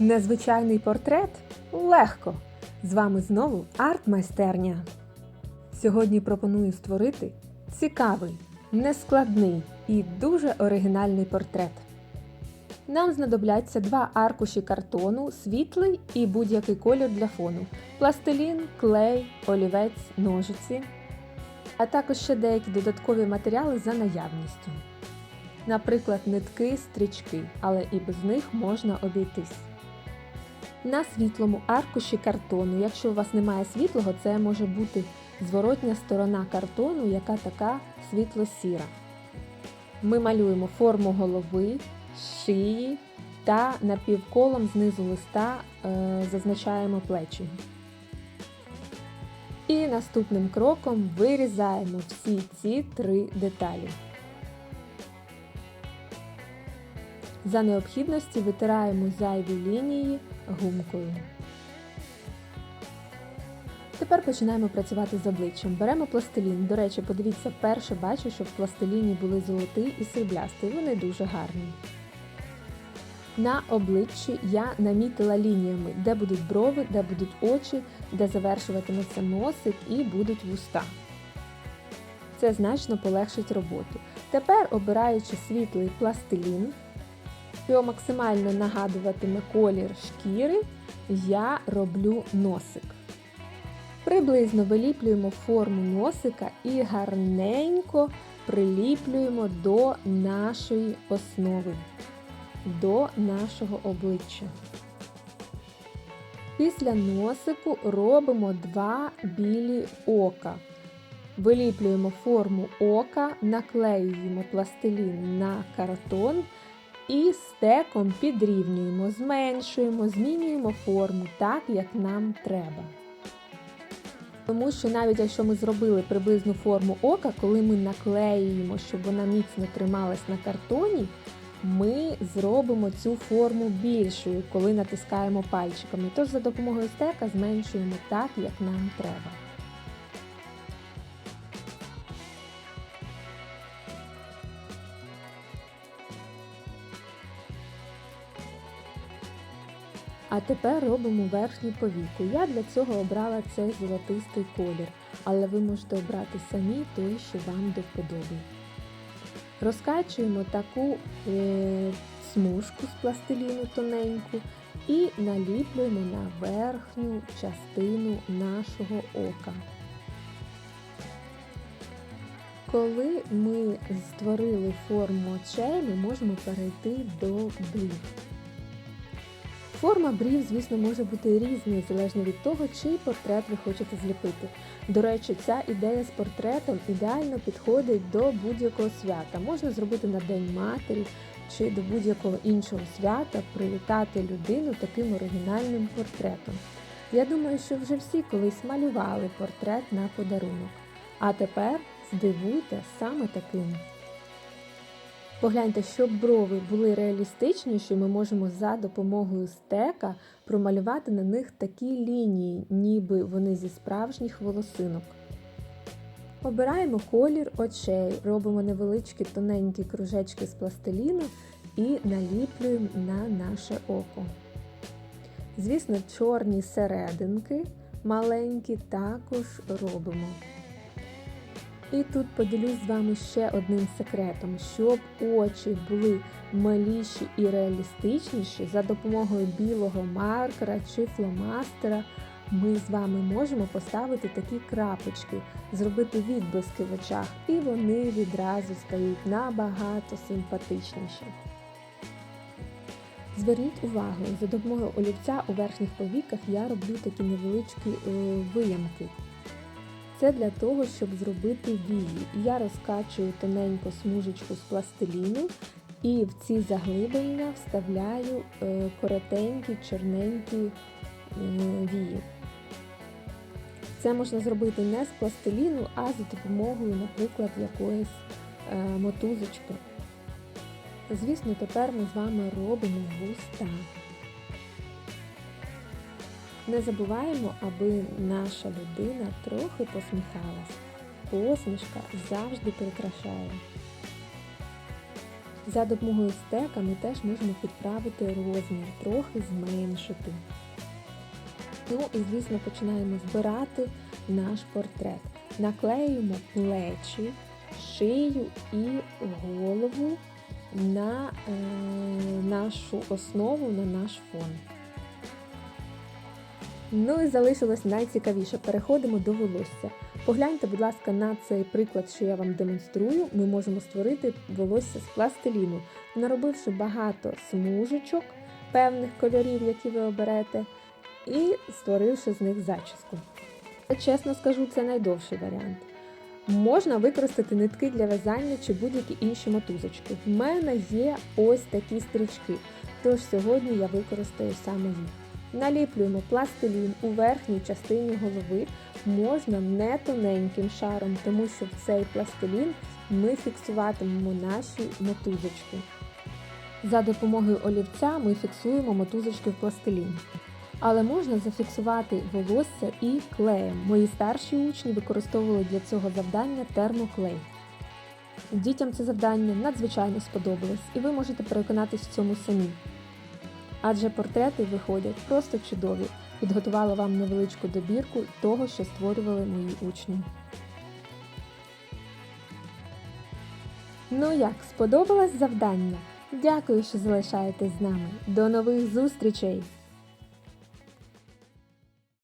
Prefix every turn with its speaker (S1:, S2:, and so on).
S1: Незвичайний портрет легко. З вами знову арт-майстерня. Сьогодні пропоную створити цікавий, нескладний і дуже оригінальний портрет. Нам знадобляться два аркуші картону, світлий і будь-який колір для фону, пластилін, клей, олівець, ножиці, а також ще деякі додаткові матеріали за наявністю. Наприклад, нитки, стрічки, але і без них можна обійтись. На світлому аркуші картону, якщо у вас немає світлого, це може бути зворотня сторона картону, яка така світло-сіра. Ми малюємо форму голови, шиї та напівколом знизу листа е, зазначаємо плечі. І наступним кроком вирізаємо всі ці три деталі. За необхідності витираємо зайві лінії гумкою. Тепер починаємо працювати з обличчям. Беремо пластилін. До речі, подивіться, перше бачу, що в пластиліні були золотий і сріблястий. Вони дуже гарні. На обличчі я намітила лініями, де будуть брови, де будуть очі, де завершуватиметься носик і будуть вуста. Це значно полегшить роботу. Тепер, обираючи світлий пластилін, що максимально нагадуватиме колір шкіри, я роблю носик. Приблизно виліплюємо форму носика і гарненько приліплюємо до нашої основи, до нашого обличчя. Після носику робимо два білі ока. Виліплюємо форму ока, наклеюємо пластилін на картон і стеком підрівнюємо, зменшуємо, змінюємо форму так, як нам треба. Тому що навіть якщо ми зробили приблизну форму ока, коли ми наклеюємо, щоб вона міцно трималась на картоні, ми зробимо цю форму більшою, коли натискаємо пальчиками. Тож за допомогою стека зменшуємо так, як нам треба. А тепер робимо верхню повіку. Я для цього обрала цей золотистий колір, але ви можете обрати самі той, що вам до вподоби. Розкачуємо таку е, смужку з пластиліну тоненьку і наліплюємо на верхню частину нашого ока. Коли ми створили форму очей, ми можемо перейти до брів. Форма брів, звісно, може бути різною, залежно від того, чий портрет ви хочете зліпити. До речі, ця ідея з портретом ідеально підходить до будь-якого свята. Можна зробити на День Матері чи до будь-якого іншого свята привітати людину таким оригінальним портретом. Я думаю, що вже всі колись малювали портрет на подарунок. А тепер здивуйте саме таким. Погляньте, щоб брови були реалістичніші, ми можемо за допомогою стека промалювати на них такі лінії, ніби вони зі справжніх волосинок. Обираємо колір очей, робимо невеличкі тоненькі кружечки з пластиліну і наліплюємо на наше око. Звісно, чорні серединки маленькі також робимо. І тут поділюсь з вами ще одним секретом, щоб очі були маліші і реалістичніші, за допомогою білого маркера чи фломастера ми з вами можемо поставити такі крапочки, зробити відблиски в очах, і вони відразу стають набагато симпатичніші. Зверніть увагу, за допомогою олівця у верхніх повіках я роблю такі невеличкі е, виямки. Це для того, щоб зробити вії. Я розкачую тоненьку смужечку з пластиліну і в ці заглиблення вставляю е, коротенькі, чорненькі е, вії. Це можна зробити не з пластиліну, а за допомогою, наприклад, якоїсь е, мотузочки. Звісно, тепер ми з вами робимо вуста. Не забуваємо, аби наша людина трохи посміхалась. Посмішка завжди прикрашає. За допомогою стека ми теж можемо підправити розмір, трохи зменшити. Ну і, звісно, починаємо збирати наш портрет. Наклеюємо плечі, шию і голову на е, нашу основу, на наш фон. Ну і залишилось найцікавіше. Переходимо до волосся. Погляньте, будь ласка, на цей приклад, що я вам демонструю. Ми можемо створити волосся з пластиліну, наробивши багато смужечок певних кольорів, які ви оберете, і створивши з них зачіску. Чесно скажу, це найдовший варіант. Можна використати нитки для в'язання чи будь-які інші мотузочки. В мене є ось такі стрічки, тож сьогодні я використаю саме їх. Наліплюємо пластилін у верхній частині голови, можна не тоненьким шаром, тому що в цей пластилін ми фіксуватимемо наші мотузочки. За допомогою олівця ми фіксуємо мотузочки в пластилін. Але можна зафіксувати волосся і клеєм. Мої старші учні використовували для цього завдання термоклей. Дітям це завдання надзвичайно сподобалось, і ви можете переконатись в цьому самі. Адже портрети виходять просто чудові. Підготувала вам невеличку добірку того, що створювали мої учні. Ну як, сподобалось завдання? Дякую, що залишаєтесь з нами. До нових зустрічей!